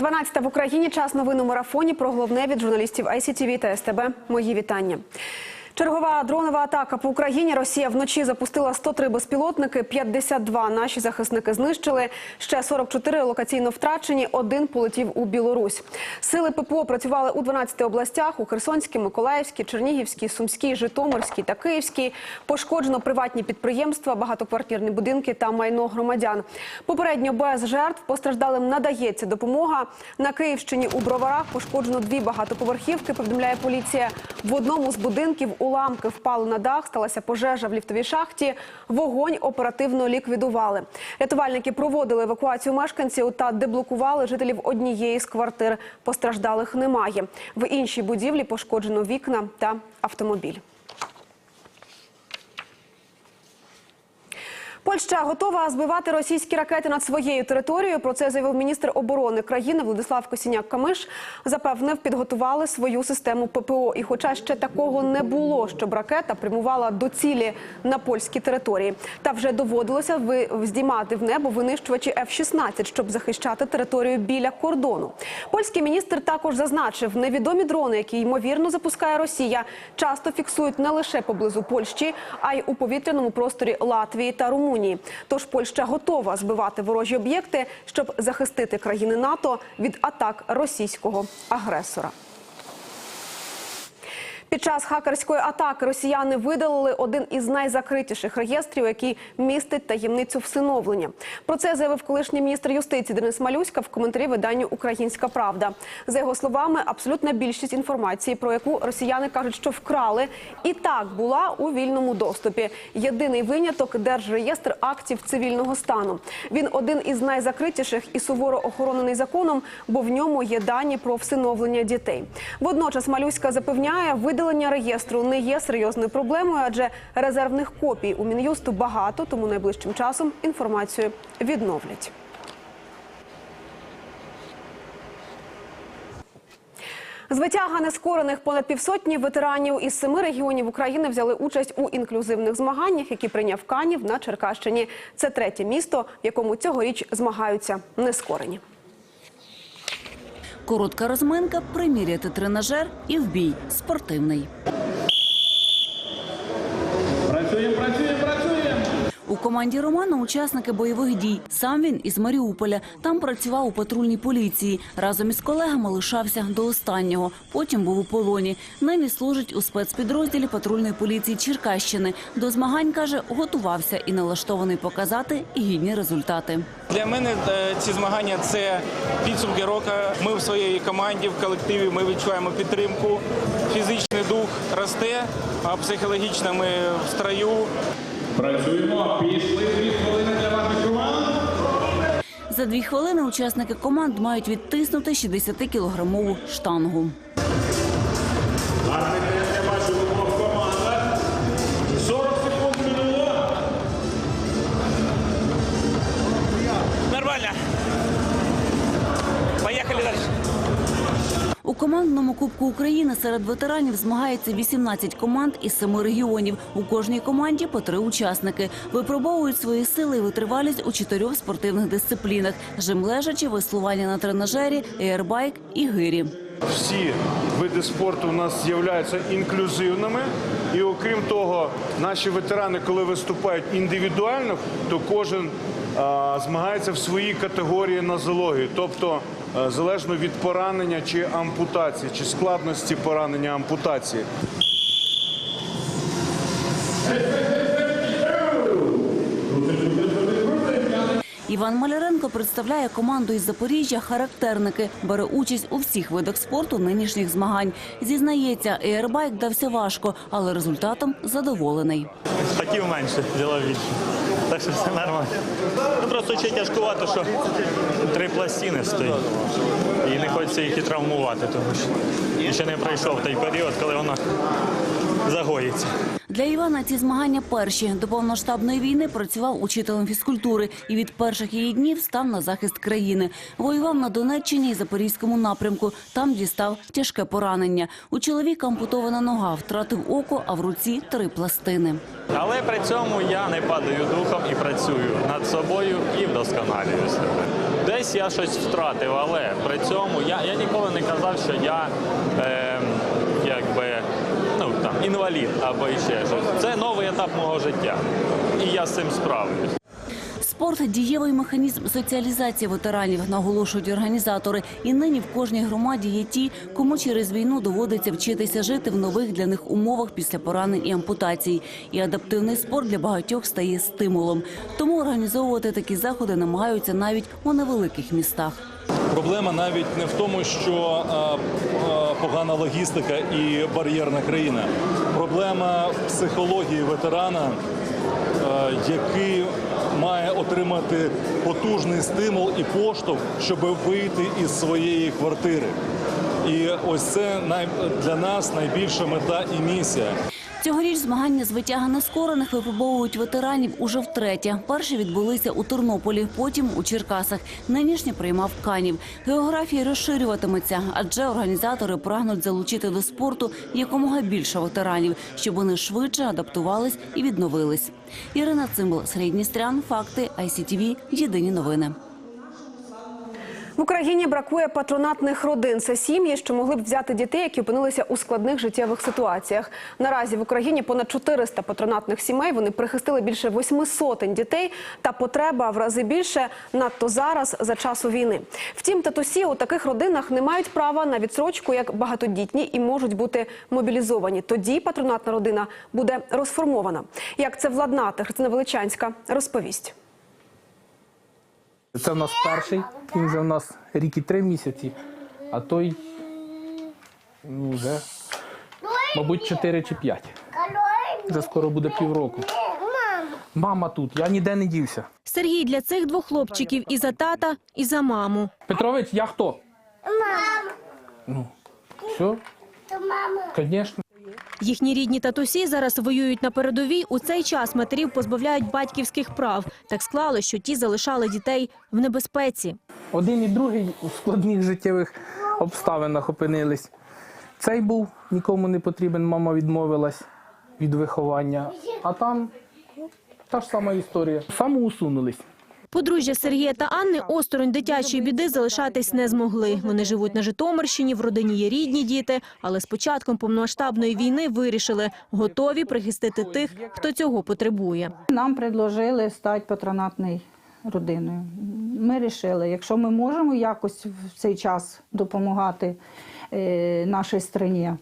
12 в Україні. Час новин у марафоні. Про головне від журналістів ICTV та СТБ. Мої вітання. Чергова дронова атака по Україні. Росія вночі запустила 103 безпілотники, 52 наші захисники знищили. Ще 44 локаційно втрачені. Один полетів у Білорусь. Сили ППО працювали у 12 областях: у Херсонській, Миколаївській, Чернігівській, Сумській, Житомирській та Київській. Пошкоджено приватні підприємства, багатоквартирні будинки та майно громадян. Попередньо без жертв постраждалим надається допомога. На Київщині у Броварах пошкоджено дві багатоповерхівки. Повідомляє поліція. В одному з будинків уламки впали на дах. Сталася пожежа в ліфтовій шахті. Вогонь оперативно ліквідували. Рятувальники проводили евакуацію мешканців та деблокували жителів однієї з квартир. Постраждалих немає. В іншій будівлі пошкоджено вікна та автомобіль. Польща готова збивати російські ракети над своєю територією. Про це заявив міністр оборони країни Владислав Косіняк-Камиш. Запевнив, підготували свою систему ППО. І, хоча ще такого не було, щоб ракета прямувала до цілі на польській території, та вже доводилося здіймати в небо винищувачі F-16, щоб захищати територію біля кордону. Польський міністр також зазначив, невідомі дрони, які ймовірно запускає Росія, часто фіксують не лише поблизу Польщі, а й у повітряному просторі Латвії та Румунії. Тож Польща готова збивати ворожі об'єкти, щоб захистити країни НАТО від атак російського агресора. Під час хакерської атаки росіяни видалили один із найзакритіших реєстрів, який містить таємницю всиновлення. Про це заявив колишній міністр юстиції Денис Малюська в коментарі виданню Українська Правда. За його словами, абсолютна більшість інформації, про яку росіяни кажуть, що вкрали, і так була у вільному доступі. Єдиний виняток держреєстр актів цивільного стану. Він один із найзакритіших і суворо охоронений законом, бо в ньому є дані про всиновлення дітей. Водночас Малюська запевняє, видалення реєстру не є серйозною проблемою, адже резервних копій у мін'юсту багато, тому найближчим часом інформацію відновлять. З витяга нескорених понад півсотні ветеранів із семи регіонів України взяли участь у інклюзивних змаганнях, які прийняв Канів на Черкащині. Це третє місто, в якому цьогоріч змагаються нескорені. Коротка розминка, приміряти тренажер і в бій спортивний. Працюємо, працюємо, працюємо. У команді Романа учасники бойових дій. Сам він із Маріуполя. Там працював у патрульній поліції. Разом із колегами лишався до останнього. Потім був у полоні. Нині служить у спецпідрозділі патрульної поліції Черкащини. До змагань каже, готувався і налаштований показати гідні результати. Для мене е, ці змагання це підсумки року. Ми в своїй команді, в колективі ми відчуваємо підтримку. Фізичний дух росте, а психологічно ми в строю. Працюємо. Пішли дві хвилини для ваших команд. За дві хвилини учасники команд мають відтиснути 60-кілограмову штангу. Командному Кубку України серед ветеранів змагається 18 команд із семи регіонів. У кожній команді по три учасники. Випробовують свої сили і витривалість у чотирьох спортивних дисциплінах: жим-лежачі, веслування на тренажері, еербайк і гирі. всі види спорту у нас з'являються інклюзивними. І окрім того, наші ветерани, коли виступають індивідуально, то кожен змагається в своїй категорії нозології, тобто залежно від поранення чи ампутації, чи складності поранення ампутації. Іван Маляренко представляє команду із Запоріжжя Характерники. Бере участь у всіх видах спорту нинішніх змагань. Зізнається, еербайк дався важко, але результатом задоволений. Хотів менше, взяла більше. Так що все нормально. Ну просто ще тяжкувато, що три пластини стоїть. І не хочеться їх і травмувати, тому що ще не пройшов той період, коли воно загоїться. Для Івана ці змагання перші. До повноштабної війни працював учителем фізкультури і від перших її днів став на захист країни. Воював на Донеччині і Запорізькому напрямку. Там дістав тяжке поранення. У чоловіка ампутована нога, втратив око, а в руці три пластини. Але при цьому я не падаю духом і працюю над собою і вдосконалюю себе. Десь я щось втратив, але при цьому я, я ніколи не казав, що я е, інвалід або ще щось. Це новий етап мого життя, і я з цим справлюсь. Спорт дієвий механізм соціалізації ветеранів, наголошують організатори. І нині в кожній громаді є ті, кому через війну доводиться вчитися жити в нових для них умовах після поранень і ампутацій. І адаптивний спорт для багатьох стає стимулом. Тому організовувати такі заходи намагаються навіть у невеликих містах. Проблема навіть не в тому, що е, е, погана логістика і бар'єрна країна. Проблема психології ветерана, е, який має отримати потужний стимул і поштовх, щоб вийти із своєї квартири. І ось це для нас найбільша мета і місія. Цьогоріч змагання з витяга нескорених випробовують ветеранів уже втретє. Перші відбулися у Тернополі, потім у Черкасах. Нинішнє приймав Канів. Географія розширюватиметься, адже організатори прагнуть залучити до спорту якомога більше ветеранів, щоб вони швидше адаптувались і відновились. Ірина Цимбал, Сергій Дністрян, факти ICTV, Єдині новини. В Україні бракує патронатних родин. Це сім'ї, що могли б взяти дітей, які опинилися у складних життєвих ситуаціях. Наразі в Україні понад 400 патронатних сімей. Вони прихистили більше восьми сотень дітей. Та потреба в рази більше надто зараз за часу війни. Втім, татусі у таких родинах не мають права на відсрочку як багатодітні і можуть бути мобілізовані. Тоді патронатна родина буде розформована. Як це владнати? Христина Величанська розповість. Це в нас перший, він вже в нас рік і три місяці, а той ну, вже, мабуть, чотири чи п'ять. Вже скоро буде півроку. Мама тут, я ніде не дівся. Сергій для цих двох хлопчиків і за тата, і за маму. Петрович, я хто? Мама. Ну, все? Звісно. Їхні рідні татусі зараз воюють на передовій. У цей час матерів позбавляють батьківських прав. Так склали, що ті залишали дітей в небезпеці. Один і другий у складних життєвих обставинах опинились. Цей був нікому не потрібен, мама відмовилась від виховання. А там та ж сама історія. Самоусунулись. Подружжя Сергія та Анни осторонь дитячої біди залишатись не змогли. Вони живуть на Житомирщині, в родині є рідні діти, але з початком повномасштабної війни вирішили готові прихистити тих, хто цього потребує. Нам предложили стати патронатною родиною. Ми вирішили, якщо ми можемо якось в цей час допомагати е, нашій країні,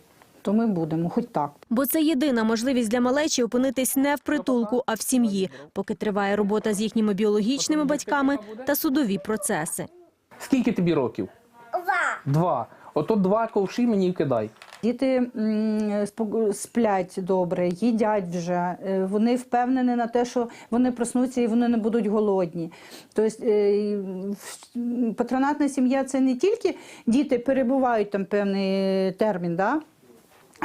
то ми будемо, хоч так. Бо це єдина можливість для малечі опинитись не в притулку, а в сім'ї, поки триває робота з їхніми біологічними батьками та судові процеси. Скільки тобі років? Два. Два. Ото два ковші мені вкидай. Діти сплять добре, їдять вже. е, Вони впевнені на те, що вони проснуться і вони не будуть голодні. Тобто е, патронатна сім'я це не тільки діти перебувають там певний термін, да?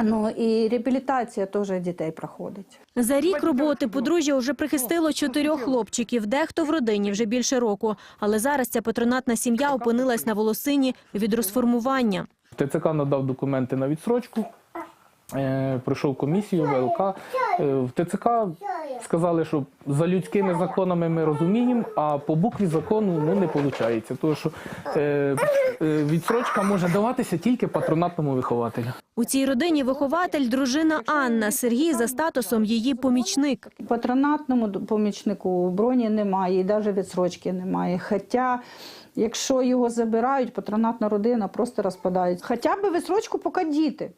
Ну і реабілітація теж дітей проходить. За рік роботи подружжя вже прихистило чотирьох хлопчиків, дехто в родині вже більше року. Але зараз ця патронатна сім'я опинилась на волосині від розформування. ТЦК надав документи на відсрочку, е, пройшов комісію ВЛК. Е, в ТЦК сказали, що за людськими законами ми розуміємо, а по букві закону ну, не виходить. Тому що е, е, відсрочка може даватися тільки патронатному вихователю. У цій родині вихователь – дружина Анна. Сергій за статусом її помічник. Патронатному помічнику броні немає, і навіть відсрочки немає. Хоча, якщо його забирають, патронатна родина просто розпадається. Хоча б відсрочку, поки діти.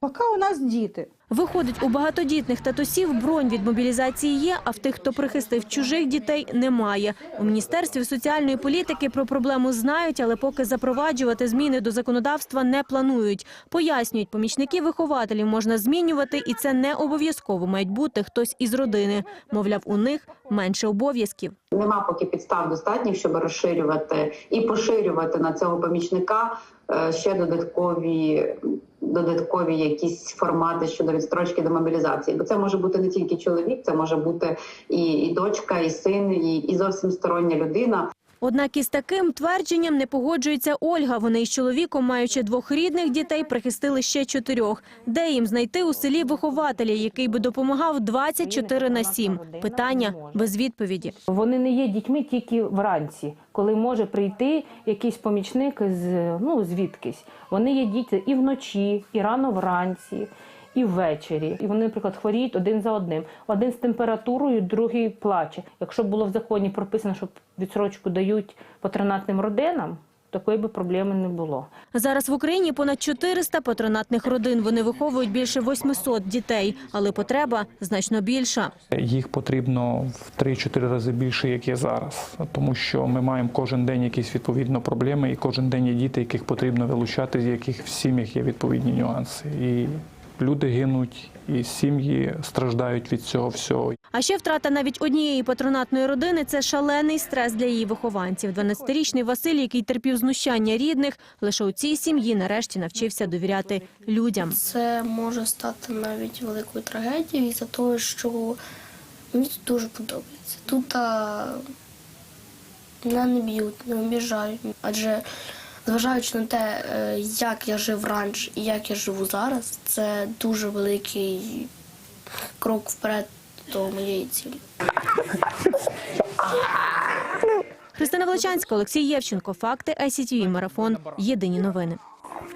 Поки у нас діти. Виходить, у багатодітних татусів бронь від мобілізації є, а в тих, хто прихистив чужих дітей, немає. У Міністерстві соціальної політики про проблему знають, але поки запроваджувати зміни до законодавства не планують. Пояснюють, помічників вихователів можна змінювати, і це не обов'язково мають бути хтось із родини. Мовляв, у них менше обов'язків. Нема поки підстав достатніх, щоб розширювати і поширювати на цього помічника е, ще додаткові додаткові якісь формати щодо відстрочки до мобілізації. Бо це може бути не тільки чоловік, це може бути і, і дочка, і син, і, і зовсім стороння людина. Однак із таким твердженням не погоджується Ольга. Вони із чоловіком, маючи двох рідних дітей, прихистили ще чотирьох. Де їм знайти у селі вихователя, який би допомагав 24 на 7? Питання без відповіді. Вони не є дітьми тільки вранці, коли може прийти якийсь помічник з ну звідкись. Вони є діти і вночі, і рано вранці, і ввечері. І вони, наприклад, хворіють один за одним. Один з температурою, другий плаче. Якщо було в законі прописано, що відсрочку дають патронатним родинам, такої би проблеми не було. Зараз в Україні понад 400 патронатних родин. Вони виховують більше 800 дітей, але потреба значно більша. Їх потрібно в 3-4 рази більше, як є зараз, тому що ми маємо кожен день якісь відповідно проблеми, і кожен день є діти, яких потрібно вилучати, з яких в сім'ях є відповідні нюанси. І люди гинуть, і сім'ї страждають від цього всього. А ще втрата навіть однієї патронатної родини – це шалений стрес для її вихованців. 12-річний Василь, який терпів знущання рідних, лише у цій сім'ї нарешті навчився довіряти людям. Це може стати навіть великою трагедією із-за того, що мені тут дуже подобається. Тут а, мене не б'ють, не обіжають. Адже зважаючи на те, е, як я жив раніше і як я живу зараз, це дуже великий крок вперед до моєї цілі. Христина Волочанська, Олексій Євченко. Факти ICTV. Марафон. Єдині новини.